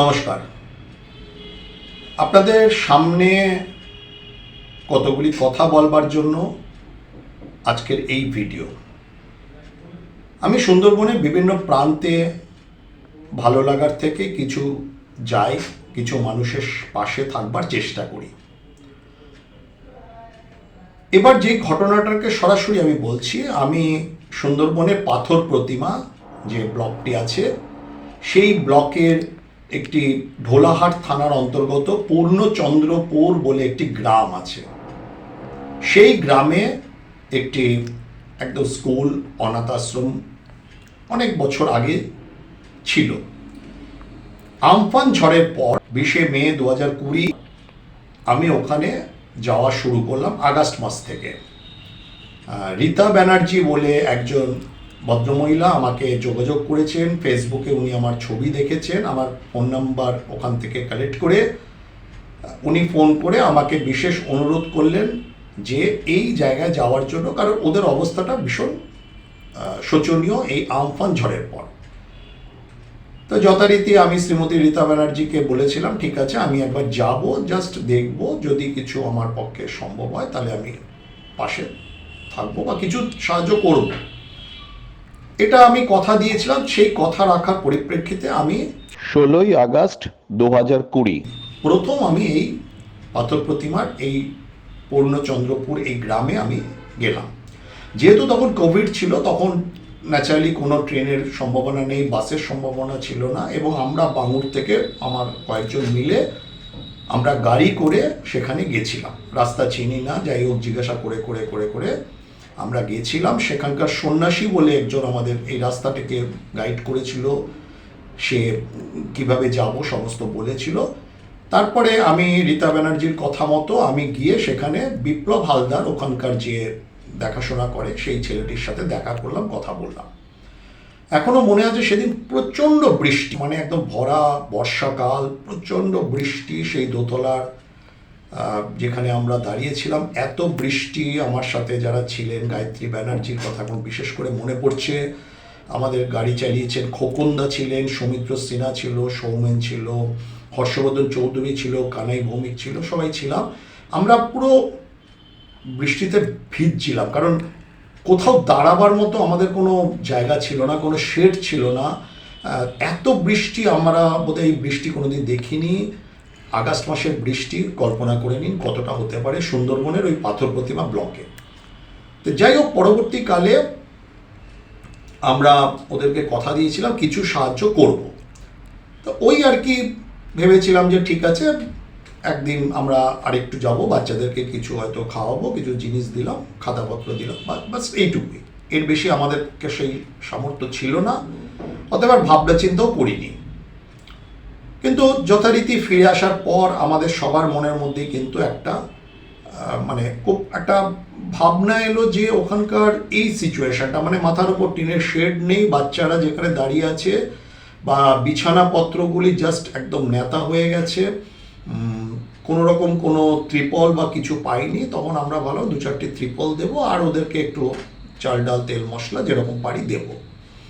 নমস্কার। আপনাদের সামনে কতগুলি কথা বলবার জন্য আজকের এই ভিডিও। আমি সুন্দরবনের বিভিন্ন প্রান্তে ভালো লাগার থেকে কিছু যাই, কিছু মানুষের পাশে থাকবার চেষ্টা করি। এবার যে ঘটনাটাকে সরাসরি আমি বলছি, আমি সুন্দরবনের পাথর প্রতিমা যে ব্লকটি আছে, সেই ব্লকের একটি ঢোলাহাট থানার অন্তর্গত পূর্ণচন্দ্রপুর বলে একটি গ্রাম আছে। সেই গ্রামে একটি একদম স্কুল অনাথ আশ্রম অনেক বছর আগে ছিল। আমফান ঝড়ের পর বিশে মে দু হাজার কুড়ি আমি ওখানে যাওয়া শুরু করলাম আগস্ট মাস থেকে। রীতা ব্যানার্জি বলে একজন ভদ্রমহিলা আমাকে যোগাযোগ করেছেন, ফেসবুকে উনি আমার ছবি দেখেছেন, আমার ফোন নাম্বার ওখান থেকে কালেক্ট করে, উনি ফোন করে আমাকে বিশেষ অনুরোধ করলেন যে এই জায়গায় যাওয়ার জন্য, কারণ ওদের অবস্থাটা ভীষণ শোচনীয় এই আমফান ঝড়ের পর। তো যথারীতি আমি শ্রীমতী রীতা ব্যানার্জিকে বলেছিলাম, ঠিক আছে, আমি একবার যাব জাস্ট দেখব, যদি কিছু আমার পক্ষে সম্ভব হয়, তাহলে আমি পাশে থাকব বা কিছু সাহায্য করব। এটা আমি কথা দিয়েছিলাম সেই কথা রাখার পরিপ্রেক্ষিতে আমি ষোলোই আগস্ট দু হাজার কুড়ি। প্রথম আমি এই পাথর প্রতিমার এই পূর্ণচন্দ্রপুর এই গ্রামে আমি গেলাম। যেহেতু তখন কোভিড ছিল তখন ন্যাচারালি কোনো ট্রেনের সম্ভাবনা নেই বাসের সম্ভাবনা ছিল না এবং আমরা বাঙুর থেকে আমার কয়েকজন মিলে আমরা গাড়ি করে সেখানে গেছিলাম। রাস্তা চিনি না যাই হোক জিজ্ঞাসা করে করে করে করে আমরা গেছিলাম সেখানকার সন্ন্যাসী বলে একজন আমাদের এই রাস্তাটাকে গাইড করেছিল। সে কীভাবে যাব সমস্ত বলেছিল। তারপরে আমি রীতা ব্যানার্জির কথা মতো আমি গিয়ে সেখানে বিপ্লব হালদার ওখানকার যে দেখাশোনা করে, সেই ছেলেটির সাথে দেখা করলাম, কথা বললাম। এখনও মনে আছে সেদিন প্রচণ্ড বৃষ্টি মানে একদম ভরা বর্ষাকাল, প্রচণ্ড বৃষ্টি, সেই দোতলার যেখানে আমরা দাঁড়িয়েছিলাম, এত বৃষ্টি আমার সাথে যারা ছিলেন, গায়ত্রী ব্যানার্জির কথা এখন বিশেষ করে মনে পড়ছে। আমাদের গাড়ি চালিয়েছেন, খোকনদা ছিলেন, সৌমিত্র সিনহা ছিল, সৌমেন ছিল, হর্ষবর্ধন চৌধুরী ছিল, কানাই ভৌমিক ছিল, সবাই ছিলাম। আমরা পুরো বৃষ্টিতে ভিজছিলাম, কারণ কোথাও দাঁড়াবার মতো আমাদের কোনো জায়গা ছিল না, কোনো শেড ছিল না। এত বৃষ্টি আমরা বোধহয় এই বৃষ্টি কোনোদিন দেখিনি। আগস্ট মাসের বৃষ্টি, কল্পনা করে নিন কতটা হতে পারে সুন্দরবনের ওই পাথর প্রতিমা ব্লকে। তো যাই হোক, পরবর্তীকালে আমরা ওদেরকে কথা দিয়েছিলাম, কিছু সাহায্য করব। তো ওই আর কি ভেবেছিলাম যে ঠিক আছে, একদিন আমরা আরেকটু যাব, বাচ্চাদেরকে কিছু হয়তো খাওয়াবো, কিছু জিনিস দিলাম, খাতাপত্র দিলাম, বা- বাস এইটুকুই। এর বেশি আমাদেরকে সেই সামর্থ্য ছিল না। অতএব ভাবনা চিন্তাও করিনি। কিন্তু যথারীতি ফিরে আসার পর আমাদের সবার মনের মধ্যে কিন্তু একটা মানে খুব একটা ভাবনা এলো যে ওখানকার এই সিচুয়েশনটা মানে মাথার উপর টিনের শেড নেই, বাচ্চারা যেখানে দাঁড়িয়ে আছে বা বিছানাপত্রগুলি জাস্ট একদম নেতা হয়ে গেছে কোনো রকম কোনো ত্রিপল বা কিছু পাইনি, তখন আমরা ভালো দু চারটি ত্রিপল দেবো আর ওদেরকে একটু চাল ডাল তেল মশলা যেরকম পারি দেবো।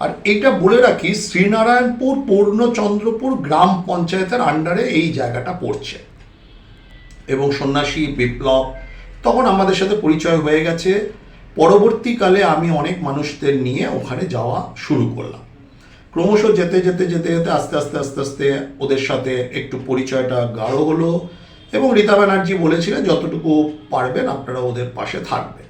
আর এটা বলে রাখি, শ্রীনারায়ণপুর, পূর্ণচন্দ্রপুর গ্রাম পঞ্চায়েতের আন্ডারে এই জায়গাটা পড়ছে। এবং সন্ন্যাসী, বিপ্লব, তখন আমাদের সাথে পরিচয় হয়ে গেছে। পরবর্তীকালে আমি অনেক মানুষদের নিয়ে ওখানে যাওয়া শুরু করলাম। ক্রমশ যেতে যেতে যেতে যেতে, আস্তে আস্তে আস্তে আস্তে ওদের সাথে একটু পরিচয়টা গাঢ় হলো এবং রীতা ব্যানার্জি বলেছিলেন, যতটুকু পারবেন আপনারা ওদের পাশে থাকবেন।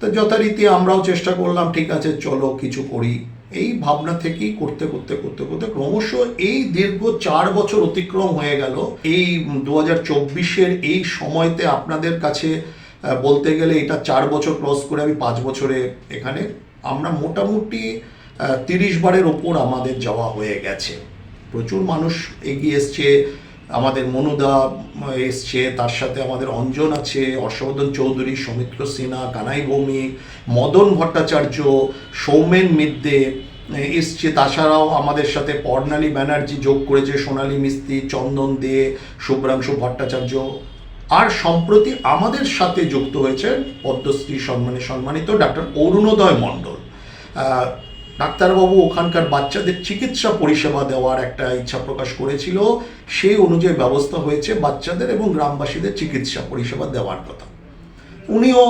তো যথারীতি আমরাও চেষ্টা করলাম, ঠিক আছে, চলো কিছু করি। এই ভাবনা থেকেই করতে করতে করতে করতে ক্রমশ এই দীর্ঘ চার বছর অতিক্রম হয়ে গেল। এই দু হাজার চব্বিশের এই সময়তে আপনাদের কাছে বলতে গেলে এটা চার বছর ক্রস করে আমি পাঁচ বছরে এখানে আমরা মোটামুটি তিরিশ বারের ওপর আমাদের যাওয়া হয়ে গেছে। প্রচুর মানুষ এগিয়ে এসছে। আমাদের মনুদা এসছে, তার সাথে আমাদের অঞ্জন আছে হর্ষবর্ধন চৌধুরী, সৌমিত্র সিনহা, কানাই ভৌমিক, মদন ভট্টাচার্য, সৌমেন মিদ্দে এসছে। তাছাড়াও আমাদের সাথে পর্ণালী ব্যানার্জি যোগ করেছে, সোনালী মিস্ত্রি, চন্দন দে, শুভ্রাংশু ভট্টাচার্য। আর সম্প্রতি আমাদের সাথে যুক্ত হয়েছেন পদ্মশ্রী সম্মানে সম্মানিত ডাক্তার অরুণোদয় মণ্ডল। ডাক্তারবাবু ওখানকার বাচ্চাদের চিকিৎসা পরিষেবা দেওয়ার একটা ইচ্ছা প্রকাশ করেছিল। সেই অনুযায়ী ব্যবস্থা হয়েছে বাচ্চাদের এবং গ্রামবাসীদের চিকিৎসা পরিষেবা দেওয়ার কথা। উনিও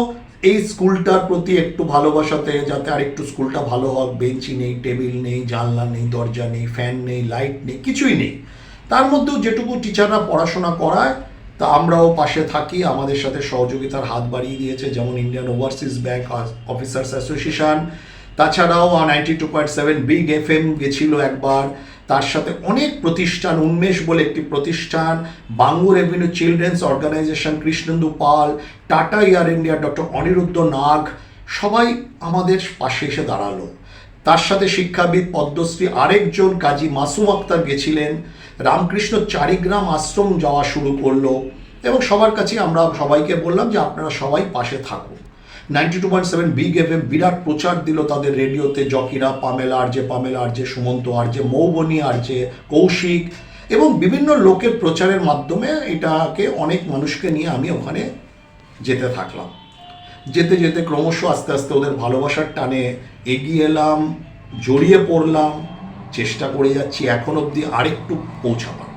এই স্কুলটার প্রতি একটু ভালোবাসাতে যাতে আর একটু স্কুলটা ভালো হোক, বেঞ্চি নেই, টেবিল নেই, জানলা নেই, দরজা নেই, ফ্যান নেই, লাইট নেই, কিছুই নেই। তার মধ্যেও যেটুকু টিচাররা পড়াশোনা করায়, তা আমরাও পাশে থাকি, আমাদের সাথে সহযোগিতার হাত বাড়িয়ে দিয়েছে, যেমন Indian Overseas Bank officers association তাছাড়াও ninety two point seven big F M গেছিল একবার। তার সাথে অনেক প্রতিষ্ঠান, উন্মেষ বলে একটি প্রতিষ্ঠান, Bangur revenue children's organisation Krishnendu Pal, Tata year India, doctor Aniruddha Nag, সবাই আমাদের পাশে এসে দাঁড়াল। তার সাথে শিক্ষাবিদ, পদ্মশ্রী আরেকজন, কাজী মাসুম আক্তার গেছিলেন। রামকৃষ্ণ চারিগ্রাম আশ্রম যাওয়া শুরু করল। এবং সবার কাছে আমরা সবাইকে বললাম যে আপনারা সবাই পাশে থাকুন। Ninety two point seven big F M বিরাট প্রচার দিল তাদের রেডিওতে জকিরা, পামেলা, আর যে পামেলা, আর যে সুমন্ত, আর যে মৌবনী, আর যে কৌশিক এবং বিভিন্ন লোকের প্রচারের মাধ্যমে এটাকে অনেক মানুষকে নিয়ে আমি ওখানে যেতে থাকলাম। যেতে যেতে ক্রমশ আস্তে আস্তে ওদের ভালোবাসার টানে এগিয়ে এলাম, জড়িয়ে পড়লাম, চেষ্টা করে যাচ্ছি এখন অবধি আরেকটু পৌঁছাবার।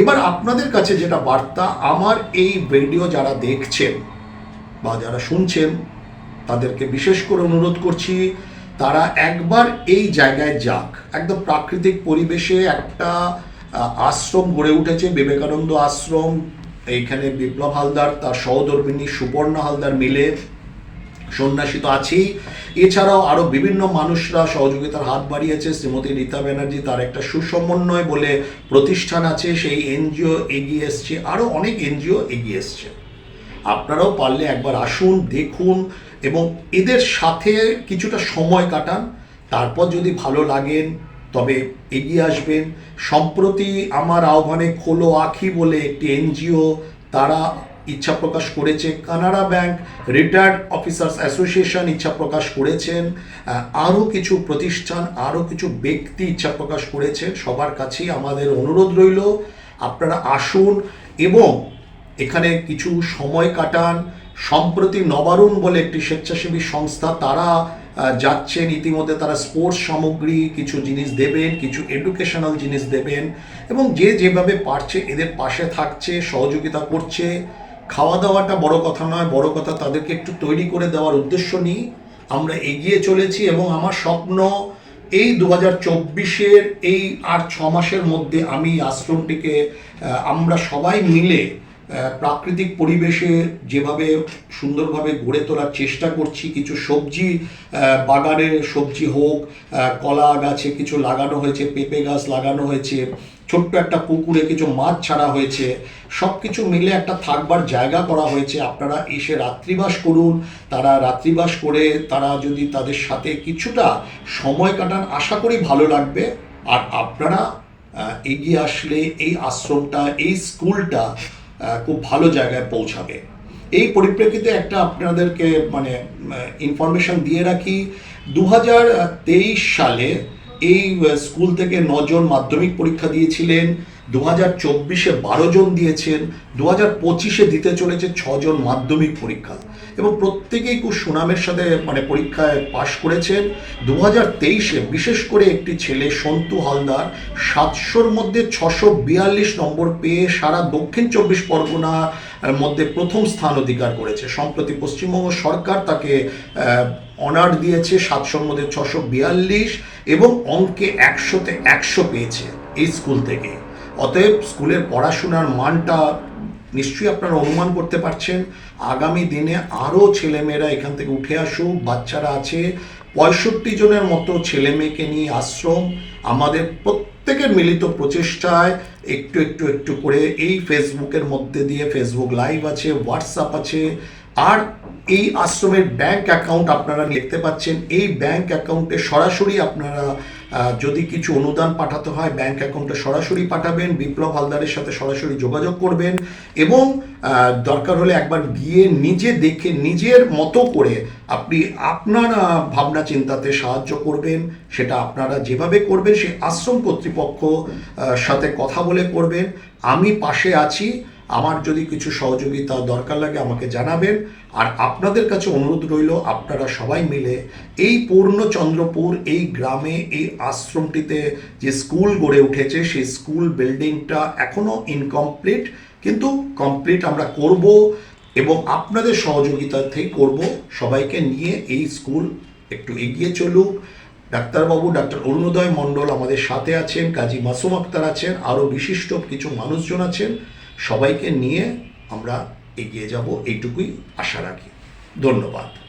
এবার আপনাদের কাছে যেটা বার্তা, আমার এই ভিডিও যারা দেখছেন বা যারা শুনছেন, তাদেরকে বিশেষ করে অনুরোধ করছি, তারা একবার এই জায়গায় যাক। একদম প্রাকৃতিক পরিবেশে একটা আশ্রম গড়ে উঠেছে, বিবেকানন্দ আশ্রম। এইখানে বিপ্লব হালদার, তার সহধর্মিনী সুপর্ণা হালদার মিলে সন্ন্যাসী তো আছেই। এছাড়াও আরও বিভিন্ন মানুষরা সহযোগিতার হাত বাড়িয়েছে। শ্রীমতী রীতা ব্যানার্জি তার একটা সুসমন্বয় বলে প্রতিষ্ঠান আছে। সেই এনজিও এগিয়ে এসছে আরও অনেক এনজিও এগিয়ে এসছে। আপনারাও পারলে একবার আসুন, দেখুন এবং এদের সাথে কিছুটা সময় কাটান। তারপর যদি ভালো লাগেন, তবে এগিয়ে আসবেন। সম্প্রতি আমার আহ্বানে খোলো আখি বলে একটি এনজিও, তারা ইচ্ছা প্রকাশ করেছে। Canara bank retired officers association ইচ্ছা প্রকাশ করেছেন। আরও কিছু প্রতিষ্ঠান, আরও কিছু ব্যক্তি ইচ্ছা প্রকাশ করেছেন সবার কাছেই আমাদের অনুরোধ রইল, আপনারা আসুন এবং এখানে কিছু সময় কাটান। সম্প্রতি নবারুণ বলে একটি স্বেচ্ছাসেবী সংস্থা, তারা যাচ্ছেন। ইতিমধ্যে তারা স্পোর্টস সামগ্রী, কিছু জিনিস দেবেন, কিছু এডুকেশনাল জিনিস দেবেন এবং যে যেভাবে পারছে এদের পাশে থাকছে, সহযোগিতা করছে। খাওয়া দাওয়াটা বড় কথা নয়, বড় কথা তাদেরকে একটু তৈরি করে দেওয়ার উদ্দেশ্য নিই আমরা এগিয়ে চলেছি এবং আমার স্বপ্ন, এই দু হাজার চব্বিশের এই আর ছ মাসের মধ্যে আমি আশ্রমটিকে আমরা সবাই মিলে প্রাকৃতিক পরিবেশে যেভাবে সুন্দরভাবে গড়ে তোলার চেষ্টা করছি, কিছু সবজি বাগানে সবজি হোক কলা গাছে কিছু লাগানো হয়েছে, পেঁপে গাছ লাগানো হয়েছে, ছোট্ট একটা পুকুরে কিছু মাছ ছাড়া হয়েছে সব কিছু মিলে একটা থাকবার জায়গা করা হয়েছে। আপনারা এসে রাত্রিবাস করুন। তারা রাত্রিবাস করে তারা যদি তাদের সাথে কিছুটা সময় কাটান, আশা করি ভালো লাগবে। আর আপনারা এগিয়ে আসলে এই আশ্রমটা, এই স্কুলটা খুব ভালো জায়গায় পৌঁছাবে। এই পরিপ্রেক্ষিতে একটা আপনাদেরকে মানে ইনফরমেশন দিয়ে রাখি দু হাজার তেইশ সালে এই স্কুল থেকে নজন মাধ্যমিক পরীক্ষা দিয়েছিলেন দু হাজার চব্বিশে বারো জন দিয়েছেন দু হাজার পঁচিশে দিতে চলেছে ছজন মাধ্যমিক পরীক্ষা। এবং প্রত্যেকেই খুব সুনামের সাথে মানে পরীক্ষায় পাশ করেছেন। দু হাজার তেইশে বিশেষ করে একটি ছেলে, সন্তু হালদার, সাতশোর মধ্যে ছশো বিয়াল্লিশ নম্বর পেয়ে সারা দক্ষিণ চব্বিশ পরগনা মধ্যে প্রথম স্থান অধিকার করেছে। সম্প্রতি পশ্চিমবঙ্গ সরকার তাকে অনার দিয়েছে সাতশোর মধ্যে ছশো বিয়াল্লিশ এবং অঙ্কে একশোতে একশো পেয়েছে এই স্কুল থেকে। অতএব স্কুলের পড়াশোনার মানটা নিশ্চয়ই আপনারা অনুমান করতে পারছেন, আগামী দিনে আরও ছেলেমেয়েরা এখান থেকে উঠে আসুক, বাচ্চারা আছে, পঁয়ষট্টি জনের মতো ছেলে মেয়েকে নিয়ে আশ্রম, আমাদের প্রত্যেকের মিলিত প্রচেষ্টায় একটু একটু একটু করে এই ফেসবুকের মধ্যে দিয়ে ফেসবুক লাইভ আছে, হোয়াটসঅ্যাপ আছে, আর এই আশ্রমের ব্যাংক অ্যাকাউন্ট আপনারা দেখতে পাচ্ছেন, এই ব্যাংক অ্যাকাউন্টে সরাসরি আপনারা যদি কিছু অনুদান পাঠাতে হয় ব্যাংক অ্যাকাউন্টে সরাসরি পাঠাবেন, বিপ্লব হালদারের সাথে সরাসরি যোগাযোগ করবেন এবং দরকার হলে একবার গিয়ে নিজে দেখে, নিজের মতো করে আপনি আপনার ভাবনা চিন্তাতে সাহায্য করবেন। সেটা আপনারা যেভাবে করবেন সেই আশ্রম কর্তৃপক্ষ সাথে কথা বলে করবেন। আমি পাশে আছি। আমার যদি কিছু সহযোগিতা দরকার লাগে আমাকে জানাবেন। আর আপনাদের কাছে অনুরোধ রইল, আপনারা সবাই মিলে এই পূর্ণচন্দ্রপুর, এই গ্রামে, এই আশ্রমটিতে যে স্কুল গড়ে উঠেছে, সেই স্কুল বিল্ডিংটা এখনও ইনকমপ্লিট কিন্তু কমপ্লিট আমরা করব এবং আপনাদের সহযোগিতাতেই করব। সবাইকে নিয়ে এই স্কুল একটু এগিয়ে চলুক। ডাক্তারবাবু, ডাক্তার অরুণোদয় মণ্ডল আমাদের সাথে আছেন, কাজী মাসুম আক্তার আছেন, আরও বিশিষ্ট কিছু মানুষজন আছেন। সবাইকে নিয়ে আমরা এগিয়ে যাব এইটুকুই আশা রাখি। ধন্যবাদ।